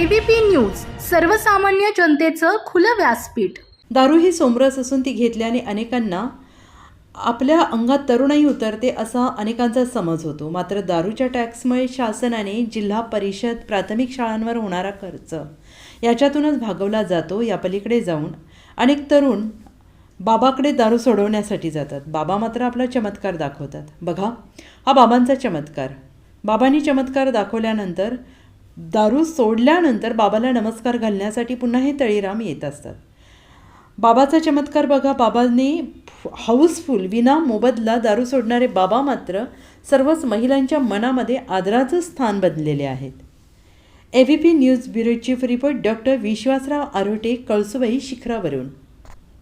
ABP news सर्वसामान्य जनतेचं खुलं व्यासपीठ. दारू ही सोमरस असून ती घेतल्याने अनेकांना आपल्या अंगात तरुणाई उतरते असा अनेकांचा समज होतो. मात्र दारूच्या टॅक्समुळे शासनाने जिल्हा परिषद प्राथमिक शाळांवर होणारा खर्च याच्यातूनच भागवला जातो. या पलीकडे जाऊन अनेक तरुण बाबाकडे दारू सोडवण्यासाठी जातात. बाबा मात्र आपला चमत्कार दाखवतात. बघा हा बाबांचा चमत्कार. बाबांनी चमत्कार दाखवल्यानंतर दारू सोडल्यानंतर बाबाला नमस्कार घालण्यासाठी पुन्हा हे तळीराम येत असतात. बाबाचा चमत्कार बघा बाबांनी हाऊसफुल विना मोबदला दारू सोडणारे बाबा मात्र सर्वच महिलांच्या मनामध्ये आदराचं स्थान बनलेले आहेत. A V P news bureau chief report doctor Vishwasrao Arote Kalsubai शिखरावरून.